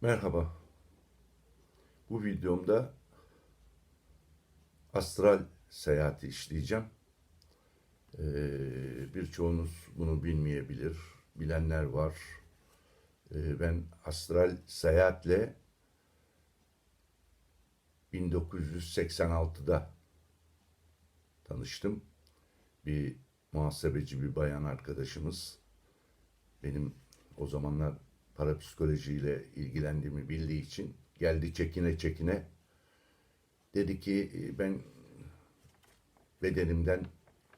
Merhaba. Bu videomda astral seyahati işleyeceğim. Ee, birçoğunuz bunu bilmeyebilir. Bilenler var. Ee, ben astral seyahatle 1986'da tanıştım. Bir muhasebeci bir bayan arkadaşımız benim o zamanlar parapsikolojiyle ilgilendiğimi bildiği için geldi çekine çekine dedi ki "E, ben bedenimden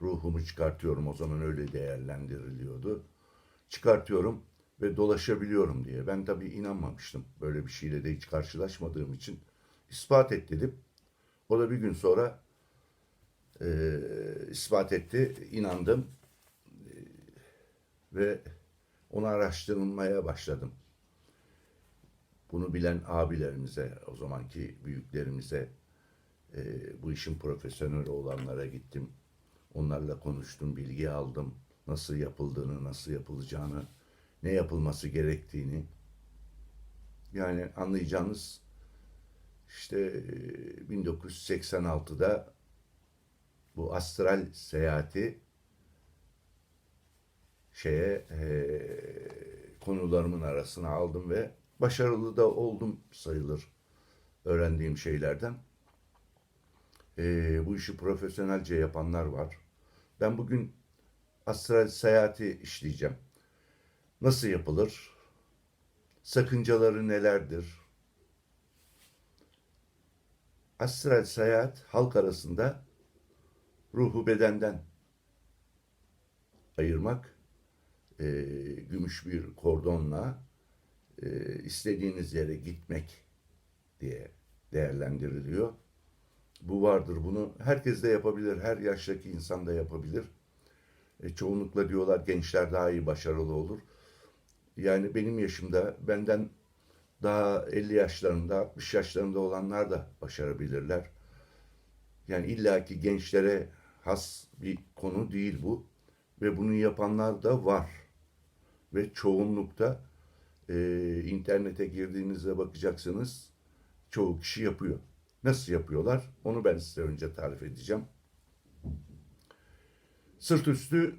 ruhumu çıkartıyorum o zaman öyle değerlendiriliyordu. Çıkartıyorum ve dolaşabiliyorum diye. Ben tabii inanmamıştım. Böyle bir şeyle de hiç karşılaşmadığım için ispat et dedim. O da bir gün sonra e, ispat etti. inandım E, ve onu araştırmaya başladım. Bunu bilen abilerimize, o zamanki büyüklerimize, e, bu işin profesyoneli olanlara gittim. Onlarla konuştum, bilgi aldım. Nasıl yapıldığını, nasıl yapılacağını, ne yapılması gerektiğini. Yani anlayacağınız işte e, 1986'da bu astral seyahati şeye eee, konularımın arasına aldım ve başarılı da oldum sayılır öğrendiğim şeylerden. Eee, bu işi profesyonelce yapanlar var. Ben bugün astral seyahati işleyeceğim. Nasıl yapılır? Sakıncaları nelerdir? Astral seyahat halk arasında ruhu bedenden ayırmak e, gümüş bir kordonla e, istediğiniz yere gitmek diye değerlendiriliyor. Bu vardır. Bunu herkes de yapabilir. Her yaştaki insan da yapabilir. E, çoğunlukla diyorlar gençler daha iyi başarılı olur. Yani benim yaşımda benden daha 50 yaşlarında 60 yaşlarında olanlar da başarabilirler. Yani illaki gençlere has bir konu değil bu ve bunu yapanlar da var. Ve çoğunlukta e, internete girdiğinizde bakacaksınız çoğu kişi yapıyor. Nasıl yapıyorlar? Onu ben size önce tarif edeceğim. Sırt üstü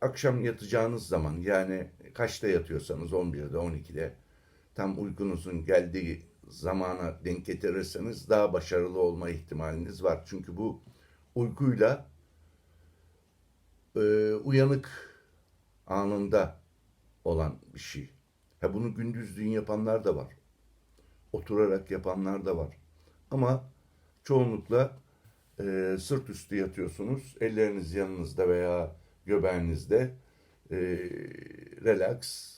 akşam yatacağınız zaman yani kaçta yatıyorsanız 11'de 12'de tam uykunuzun geldiği zamana denk getirirseniz daha başarılı olma ihtimaliniz var. Çünkü bu uykuyla e, uyanık anında olan bir şey. Ha bunu gündüzlüğün yapanlar da var. Oturarak yapanlar da var. Ama çoğunlukla e, sırt üstü yatıyorsunuz. Elleriniz yanınızda veya göbeğinizde e, relax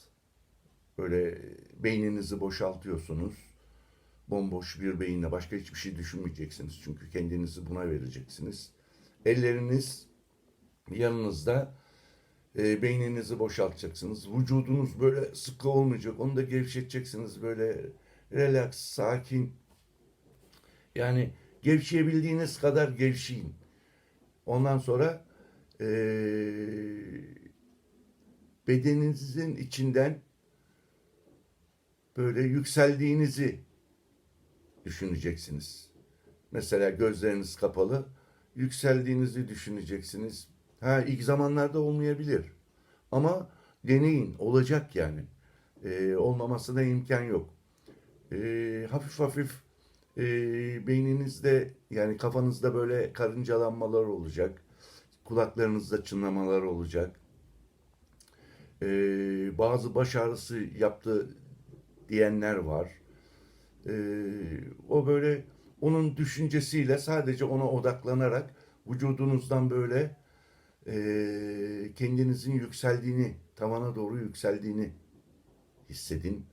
böyle beyninizi boşaltıyorsunuz. Bomboş bir beyinle başka hiçbir şey düşünmeyeceksiniz. Çünkü kendinizi buna vereceksiniz. Elleriniz yanınızda e, beyninizi boşaltacaksınız. Vücudunuz böyle sıkı olmayacak. Onu da gevşeteceksiniz. Böyle relax, sakin. Yani gevşeyebildiğiniz kadar gevşeyin. Ondan sonra e, bedeninizin içinden böyle yükseldiğinizi düşüneceksiniz. Mesela gözleriniz kapalı, yükseldiğinizi düşüneceksiniz. Ha ilk zamanlarda olmayabilir. Ama deneyin, olacak yani. Ee, olmamasına imkan yok. Ee, hafif hafif e, beyninizde yani kafanızda böyle karıncalanmalar olacak. Kulaklarınızda çınlamalar olacak. Ee, bazı baş ağrısı yaptı diyenler var. Ee, o böyle onun düşüncesiyle sadece ona odaklanarak vücudunuzdan böyle e, kendinizin yükseldiğini, tavana doğru yükseldiğini hissedin.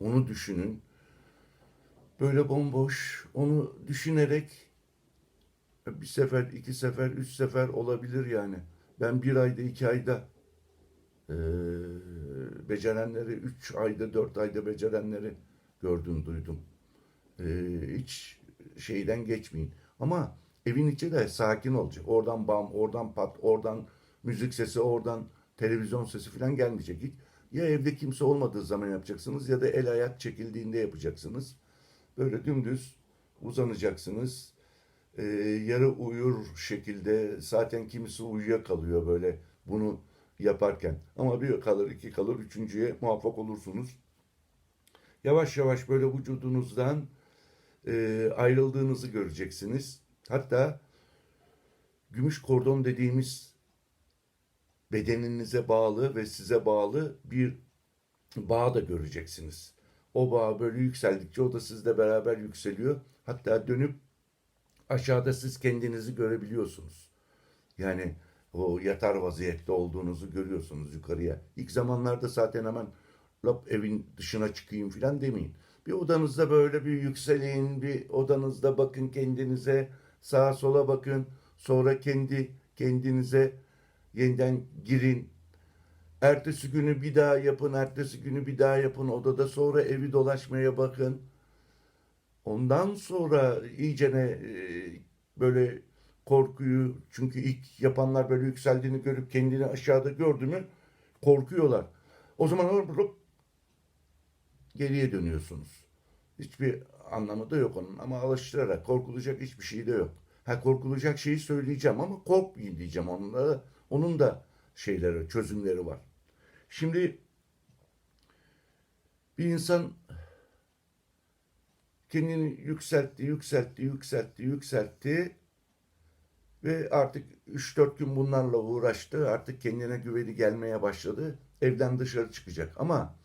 Onu düşünün. Böyle bomboş, onu düşünerek bir sefer, iki sefer, üç sefer olabilir yani. Ben bir ayda, iki ayda e, becerenleri, üç ayda, dört ayda becerenleri gördüm, duydum. E, hiç şeyden geçmeyin. Ama evin içi de sakin olacak. Oradan bam, oradan pat, oradan müzik sesi, oradan televizyon sesi falan gelmeyecek. Hiç Ya evde kimse olmadığı zaman yapacaksınız ya da el ayak çekildiğinde yapacaksınız. Böyle dümdüz uzanacaksınız. Ee, yarı uyur şekilde zaten kimisi uyuyakalıyor böyle bunu yaparken. Ama bir kalır iki kalır üçüncüye muvaffak olursunuz. Yavaş yavaş böyle vücudunuzdan e, ayrıldığınızı göreceksiniz. Hatta gümüş kordon dediğimiz bedeninize bağlı ve size bağlı bir bağ da göreceksiniz. O bağ böyle yükseldikçe o da sizle beraber yükseliyor. Hatta dönüp aşağıda siz kendinizi görebiliyorsunuz. Yani o yatar vaziyette olduğunuzu görüyorsunuz yukarıya. İlk zamanlarda zaten hemen lap evin dışına çıkayım falan demeyin. Bir odanızda böyle bir yükseleyin, bir odanızda bakın kendinize, sağa sola bakın. Sonra kendi kendinize yeniden girin. Ertesi günü bir daha yapın, ertesi günü bir daha yapın odada. Sonra evi dolaşmaya bakın. Ondan sonra iyicene e, böyle korkuyu çünkü ilk yapanlar böyle yükseldiğini görüp kendini aşağıda gördü mü korkuyorlar. O zaman geriye dönüyorsunuz. Hiçbir anlamı da yok onun ama alıştırarak korkulacak hiçbir şey de yok. Ha korkulacak şeyi söyleyeceğim ama korkmayın diyeceğim onlara. Onun da şeyleri, çözümleri var. Şimdi bir insan kendini yükseltti, yükseltti, yükseltti, yükseltti ve artık 3-4 gün bunlarla uğraştı. Artık kendine güveni gelmeye başladı. Evden dışarı çıkacak. Ama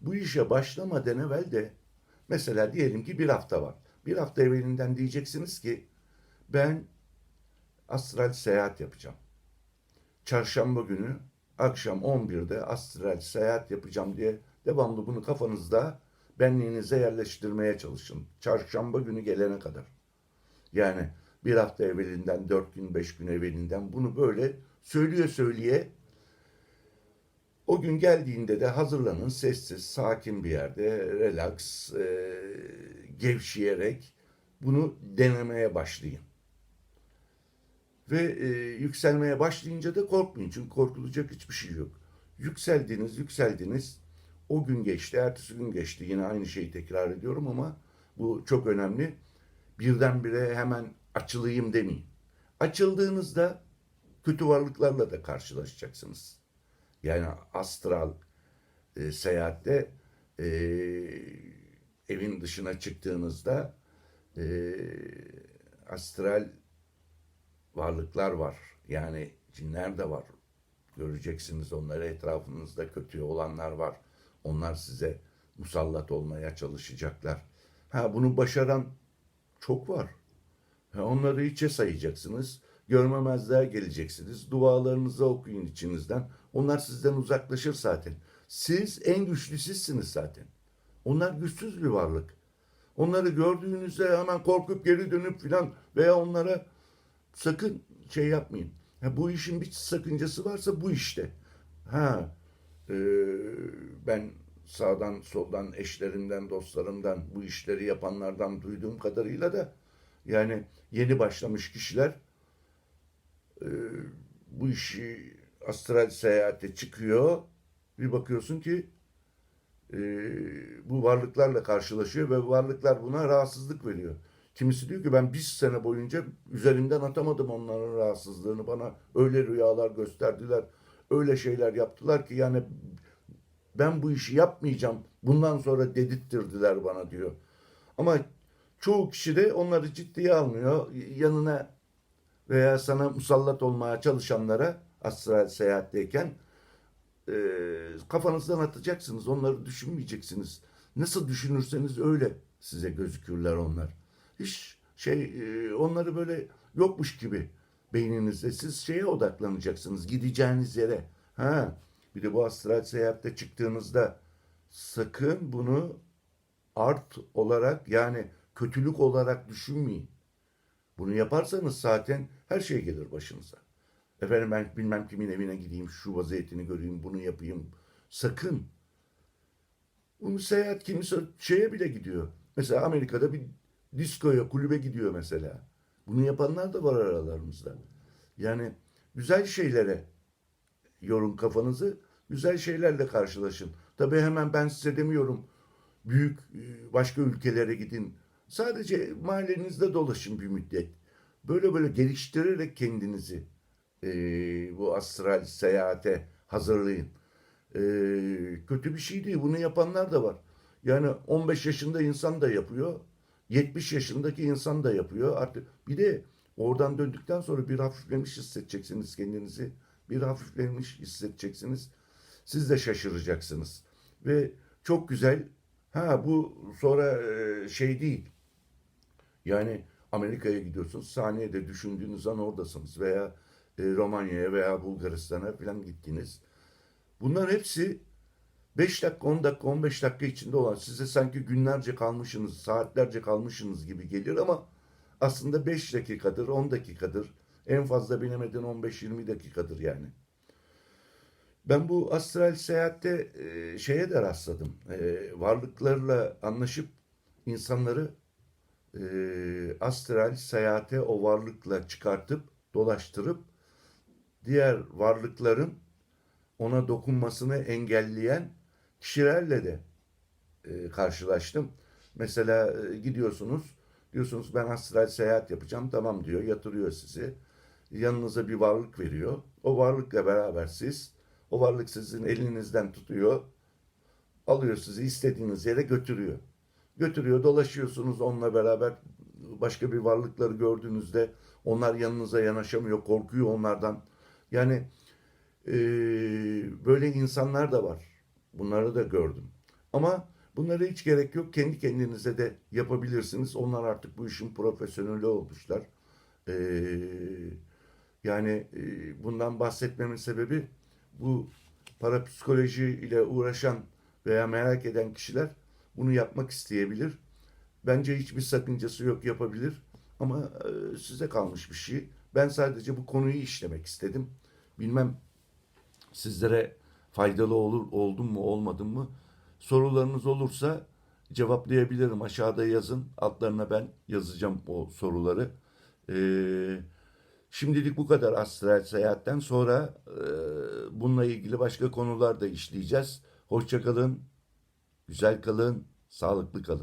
bu işe başlamadan evvel de mesela diyelim ki bir hafta var. Bir hafta evvelinden diyeceksiniz ki ben astral seyahat yapacağım. Çarşamba günü akşam 11'de astral seyahat yapacağım diye devamlı bunu kafanızda benliğinize yerleştirmeye çalışın. Çarşamba günü gelene kadar. Yani bir hafta evvelinden, dört gün, beş gün evvelinden bunu böyle söylüyor söyleye o gün geldiğinde de hazırlanın sessiz, sakin bir yerde, relax, e, gevşeyerek bunu denemeye başlayın. Ve e, yükselmeye başlayınca da korkmayın. Çünkü korkulacak hiçbir şey yok. Yükseldiniz, yükseldiniz. O gün geçti, ertesi gün geçti. Yine aynı şeyi tekrar ediyorum ama bu çok önemli. Birdenbire hemen açılayım demeyin. Açıldığınızda kötü varlıklarla da karşılaşacaksınız. Yani astral e, seyahatte e, evin dışına çıktığınızda e, astral varlıklar var. Yani cinler de var. Göreceksiniz onları etrafınızda kötü olanlar var. Onlar size musallat olmaya çalışacaklar. Ha bunu başaran çok var. Ha, onları hiçe sayacaksınız. Görmemezliğe geleceksiniz. Dualarınızı okuyun içinizden. Onlar sizden uzaklaşır zaten. Siz en güçlü sizsiniz zaten. Onlar güçsüz bir varlık. Onları gördüğünüzde hemen korkup geri dönüp filan veya onlara sakın şey yapmayın. Ha, bu işin bir sakıncası varsa bu işte. Ha, e, ben sağdan soldan eşlerimden dostlarımdan bu işleri yapanlardan duyduğum kadarıyla da yani yeni başlamış kişiler e, bu işi astral seyahate çıkıyor bir bakıyorsun ki e, bu varlıklarla karşılaşıyor ve varlıklar buna rahatsızlık veriyor. Kimisi diyor ki ben bir sene boyunca üzerinden atamadım onların rahatsızlığını bana öyle rüyalar gösterdiler öyle şeyler yaptılar ki yani ben bu işi yapmayacağım bundan sonra dedirttirdiler bana diyor. Ama çoğu kişi de onları ciddiye almıyor. Yanına veya sana musallat olmaya çalışanlara astral seyahatteyken e, kafanızdan atacaksınız. Onları düşünmeyeceksiniz. Nasıl düşünürseniz öyle size gözükürler onlar. Hiç şey e, onları böyle yokmuş gibi beyninizde siz şeye odaklanacaksınız. Gideceğiniz yere. Ha, bir de bu astral seyahatte çıktığınızda sakın bunu art olarak yani kötülük olarak düşünmeyin. Bunu yaparsanız zaten her şey gelir başınıza. Efendim ben bilmem kimin evine gideyim, şu vaziyetini göreyim, bunu yapayım. Sakın. Bunu seyahat kimisi şeye bile gidiyor. Mesela Amerika'da bir diskoya, kulübe gidiyor mesela. Bunu yapanlar da var aralarımızda. Yani güzel şeylere yorun kafanızı. Güzel şeylerle karşılaşın. Tabii hemen ben size demiyorum büyük e, başka ülkelere gidin. Sadece mahallenizde dolaşın bir müddet. Böyle böyle geliştirerek kendinizi e, bu astral seyahate hazırlayın. E, kötü bir şey değil. Bunu yapanlar da var. Yani 15 yaşında insan da yapıyor. 70 yaşındaki insan da yapıyor. Artık bir de oradan döndükten sonra bir hafiflemiş hissedeceksiniz kendinizi. Bir hafiflemiş hissedeceksiniz. Siz de şaşıracaksınız. Ve çok güzel. Ha bu sonra e, şey değil. Yani Amerika'ya gidiyorsunuz. Saniyede düşündüğünüz an oradasınız. Veya Romanya'ya veya Bulgaristan'a falan gittiniz. Bunlar hepsi 5 dakika, 10 dakika, 15 dakika içinde olan size sanki günlerce kalmışsınız, saatlerce kalmışsınız gibi gelir ama aslında 5 dakikadır, 10 dakikadır. En fazla bilemedin 15-20 dakikadır yani. Ben bu astral seyahatte e, şeye de rastladım. E, varlıklarla anlaşıp insanları e, astral seyahate o varlıkla çıkartıp dolaştırıp diğer varlıkların ona dokunmasını engelleyen kişilerle de e, karşılaştım. Mesela e, gidiyorsunuz, diyorsunuz ben astral seyahat yapacağım, tamam diyor, yatırıyor sizi. Yanınıza bir varlık veriyor. O varlıkla beraber siz, o varlık sizin elinizden tutuyor, alıyor sizi istediğiniz yere götürüyor. Götürüyor, dolaşıyorsunuz onunla beraber başka bir varlıkları gördüğünüzde onlar yanınıza yanaşamıyor, korkuyor onlardan. Yani e, böyle insanlar da var. Bunları da gördüm. Ama bunlara hiç gerek yok. Kendi kendinize de yapabilirsiniz. Onlar artık bu işin profesyoneli olmuşlar. E, yani e, bundan bahsetmemin sebebi bu parapsikoloji ile uğraşan veya merak eden kişiler bunu yapmak isteyebilir. Bence hiçbir sakıncası yok yapabilir. Ama e, size kalmış bir şey. Ben sadece bu konuyu işlemek istedim. Bilmem sizlere faydalı olur oldum mu olmadım mı? Sorularınız olursa cevaplayabilirim. Aşağıda yazın. Altlarına ben yazacağım o soruları. Ee, şimdilik bu kadar astral seyahatten sonra e, bununla ilgili başka konular da işleyeceğiz. Hoşça kalın, güzel kalın, sağlıklı kalın.